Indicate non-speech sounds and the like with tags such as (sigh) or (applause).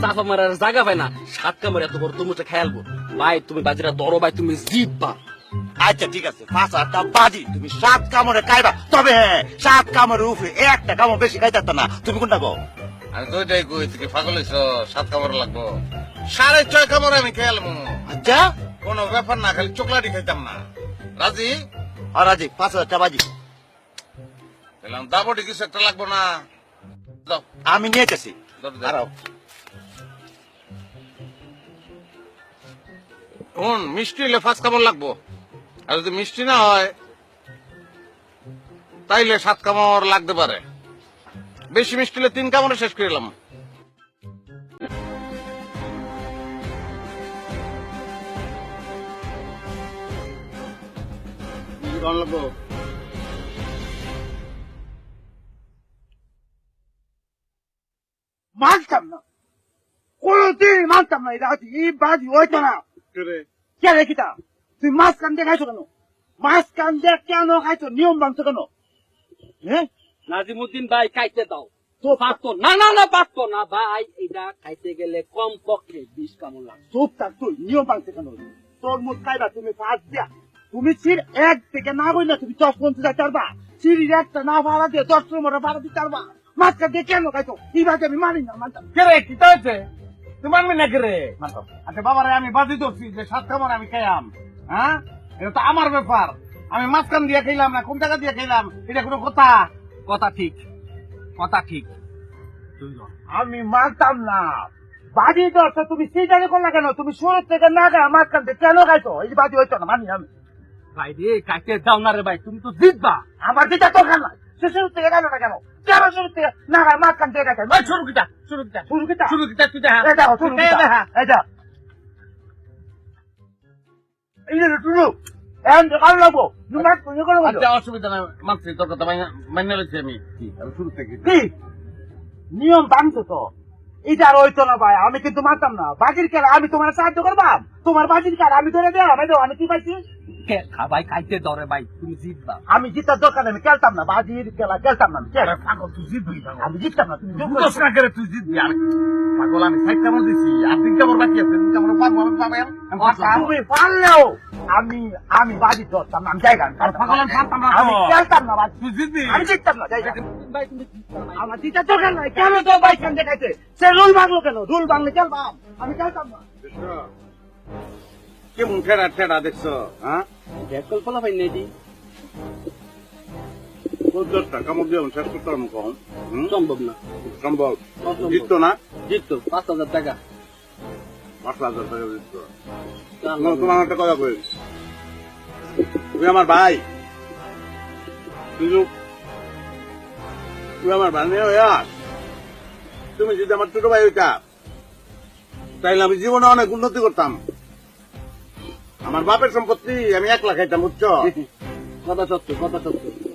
চাপা মারার জায়গা পায় না। সাত কামড় এত বড় তরমুজটা খেয়ালবো ভাই তুমি বাজিরা ধরো ভাই তুমি জিতবা। আচ্ছা ঠিক আছে। পাঁচ হাজারটা বাজি। তুমি সাত কামড়ে খাইবা। তবে হ্যাঁ সাত কামড়ের উপরে একটা কামড় বেশি খাইতে না। তুমি কোনটা গো আমি তো ওইটাই কই পাগল হইছ সাত কামড় লাগবো। সাড়ে ছয় কামড় আমি খেয়ালবো আচ্ছা? কোনো ব্যাপার না খালি চোকলাটি খাইতাম না। রাজি? আর রাজি। পাঁচ হাজারটা বাজি। দাবটি কিছু একটা লাগবো না। আমি নিয়ে গেছি। দাঁড়াও। শুন, মিষ্টি হলে ফার্স্ট কামড় লাগবো। আর যদি মিষ্টি না হয়, তাইলে সাত কামড় লাগতে পারে। বেশি মিষ্টি হলে তিন কামড়ে শেষ করে এলাম। মানতাম না। কোনদিন মানতাম না, এই বাজি হইতো না। কে তুই মাছ কান দিয়ে খাইছো কেন? মাছ কান দিয়ে কেন খাইছো? নিয়ম ভাঙছো কেন? হ্যাঁ নাজিমুদ্দিন ভাই খাইতে দাও। তো পারতো না না না পারতো না ভাই। এটা খাইতে গেলে কম পক্ষে বিশ কামড় লাগবে। চুপ থাক তুই নিয়ম ভাঙছো কেন? তোর খাইবা তুমি ফাঁস দিয়া। তুমি সির এক থেকে না বইলে তুমি চক পঞ্চ যাই পারবা সিঁড়ির একটা না ভাড়া দিয়ে দশ নম্বরে ভাড়া দিতে পারবা? মাছ কান দিয়ে কেন খাইছো? এই বাজে আমি মানি না মানতাম। কেরে কি হয়েছে তুমি মানবি না কেরে আচ্ছা বাবারে আমি বাজি ধরছি যে সাত কামড় আমি খাইলাম হ্যাঁ? এটা তো আমার ব্যাপার। আমি মাঝখান দিয়ে খাইলাম না কোন জায়গা দিয়ে খাইলাম এটা কোনো কথা? কথা ঠিক। কথা ঠিক। আমি মানতাম না। বাজি দশ তুমি সেইটাকে করলা কেন? তুমি শুরু থেকে না গায়ে মাছ কান দিয়ে কেন খাইছো? এই বাজি হইতো না মানি আমি। ভাই রে খাইতে দাও না রে ভাই তুমি তো জিতবা। আমার দিটা দরকার নাই সে থেকে গেল না কেন? কেন শুরু থেকে? না কিটা শুরু কিটা শুরু কিটা। শুরু কিটা তুই দেখা এটা শুরু তুই কিটা। দেখা এটা এই যে টুলু এখন কাল লাগবো? তুমি মাছ তুমি আচ্ছা অসুবিধা নাই মানছি তোর কথা মাইনে লইছি আমি। শুরু থেকে কি? নিয়ম ভাঙছো তো। এটা আর হইতো না ভাই আমি কিন্তু মারতাম না। বাজির খেলা আমি তোমার সাহায্য করবাম। তোমার বাজির খেলা আমি ধরে দেওয়া ভাই আমি কি পাইছি? কে খা ভাই খাইতে ধরে ভাই তুমি জিতবা। আমি জিতার দরকার আমি খেলতাম না। বাজির খেলা খেলতাম না আরে পাগল তুই জিতবি। আমি জিততাম না তুমি জোর না করে তুই জিতবি। আমি পাগল আমি সাইড কেমন দিছি আর তিন কেমন বাকি আছে তিন কেমন পারব আমি পাবেন। তুমি পারলেও আমি আমি বাজি ধরতাম না, আমি জায়গা আমি খেলতাম পাগল আমি পারতাম না। তো। আমি খেলতাম না বাজি। তুই জিতবি? আমি জিততাম না জায়গা। ভাই তুমি জিতবা না। আমার জিতার দরকার নাই। কেন তো বাইক খান দেখাইছে? সে রুল ভাঙলো কেন? রুল ভাঙলে খেলবাম আমি খেলতাম না। কেমন ঠেড়া ঠেড়া দেখছ হ্যাঁ? ব্যাকল ফলা ভাই নেডি পঞ্চাশটা কামড় দিয়ে শেষ করতে পারব কখন? হুম? সম্ভব না। সম্ভব। জিততো না? জিততো পাঁচ হাজার টাকা। তুমি আমার ভাই। তুমি আমার ভাই তুমি যদি আমার ছোট ভাই হইতা, তাইলে আমি জীবনে অনেক উন্নতি করতাম। আমার বাপের সম্পত্তি আমি এক লাখ খাইতাম, বুঝছ? (laughs) কথা সত্য কথা সত্য।